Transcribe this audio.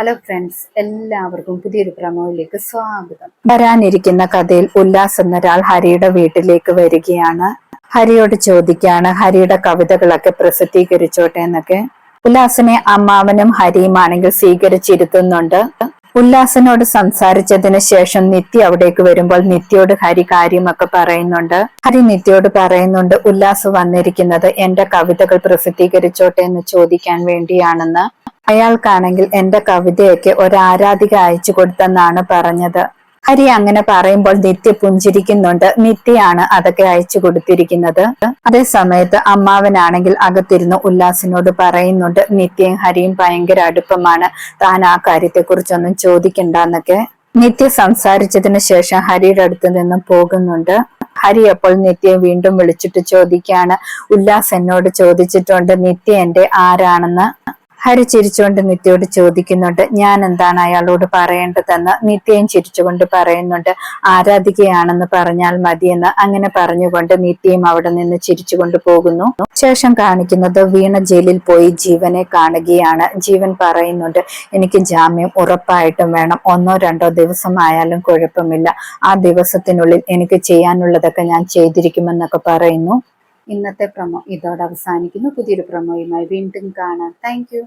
Hello friends എല്ലാവർക്കും പുതിയൊരു പ്രമോയിലേക്ക് സ്വാഗതം. വരാനിരിക്കുന്ന കഥയിൽ ഉല്ലാസ് എന്നൊരാൾ ഹരിയുടെ വീട്ടിലേക്ക് വരികയാണ്. ഹരിയോട് ചോദിക്കുകയാണ് ഹരിയുടെ കവിതകളൊക്കെ പ്രസിദ്ധീകരിച്ചോട്ടെ എന്നൊക്കെ. ഉല്ലാസിനെ അമ്മാവനും ഹരിയുമാണെങ്കിൽ സ്വീകരിച്ചിരുത്തുന്നുണ്ട്. ഉല്ലാസിനോട് സംസാരിച്ചതിന് ശേഷം നിത്യ അവിടേക്ക് വരുമ്പോൾ നിത്യയോട് ഹരി കാര്യമൊക്കെ പറയുന്നുണ്ട്. ഹരി നിത്യയോട് പറയുന്നുണ്ട് ഉല്ലാസ് വന്നിരിക്കുന്നത് എന്റെ കവിതകൾ പ്രസിദ്ധീകരിച്ചോട്ടെ എന്ന് ചോദിക്കാൻ വേണ്ടിയാണെന്ന്. അയാൾക്കാണെങ്കിൽ എന്റെ കവിതയൊക്കെ ഒരു ആരാധിക അയച്ചു കൊടുത്തെന്നാണ് പറഞ്ഞത്. ഹരി അങ്ങനെ പറയുമ്പോൾ നിത്യ പുഞ്ചിരിക്കുന്നുണ്ട്. നിത്യയാണ് അതൊക്കെ അയച്ചു കൊടുത്തിരിക്കുന്നത്. അതേ സമയത്ത് അമ്മാവനാണെങ്കിൽ അകത്തിരുന്ന് ഉല്ലാസിനോട് പറയുന്നുണ്ട് നിത്യയും ഹരിയും ഭയങ്കര അടുപ്പമാണ്. താൻ ആ കാര്യത്തെക്കുറിച്ചൊന്നും ചോദിക്കണ്ടെന്നൊക്കെ. നിത്യ സംസാരിച്ചതിന് ശേഷം ഹരിയുടെ അടുത്ത് നിന്നും പോകുന്നുണ്ട്. ഹരി അപ്പോൾ നിത്യയെ വീണ്ടും വിളിച്ചിട്ട് ചോദിക്കാണ് ഉല്ലാസ് എന്നോട് ചോദിച്ചിട്ടുണ്ട് നിത്യ എന്റെ ആരാണെന്ന്? ഹരി ചിരിച്ചുകൊണ്ട് നിത്യയോട് ചോദിക്കുന്നുണ്ട് ഞാൻ എന്താണ് അയാളോട് പറയേണ്ടതെന്ന്? നിത്യയും ചിരിച്ചുകൊണ്ട് പറയുന്നുണ്ട് ആരാധികയാണെന്ന് പറഞ്ഞാൽ മതിയെന്ന്. അങ്ങനെ പറഞ്ഞുകൊണ്ട് നിത്യയും അവിടെ നിന്ന് ചിരിച്ചുകൊണ്ട് പോകുന്നു. ശേഷം കാണിക്കുന്നത് വീണ ജയിലിൽ പോയി ജീവനെ കാണുകയാണ്. ജീവൻ പറയുന്നുണ്ട് എനിക്ക് ജാമ്യം ഉറപ്പായിട്ടും വേണം. ഒന്നോ രണ്ടോ ദിവസമായാലും കുഴപ്പമില്ല. ആ ദിവസത്തിനുള്ളിൽ എനിക്ക് ചെയ്യാനുള്ളതൊക്കെ ഞാൻ ചെയ്തിരിക്കുമെന്നൊക്കെ പറയുന്നു. ഇന്നത്തെ പ്രൊമോ ഇതോടെ അവസാനിക്കുന്നു. പുതിയൊരു പ്രൊമോയുമായി വീണ്ടും കാണാം. താങ്ക്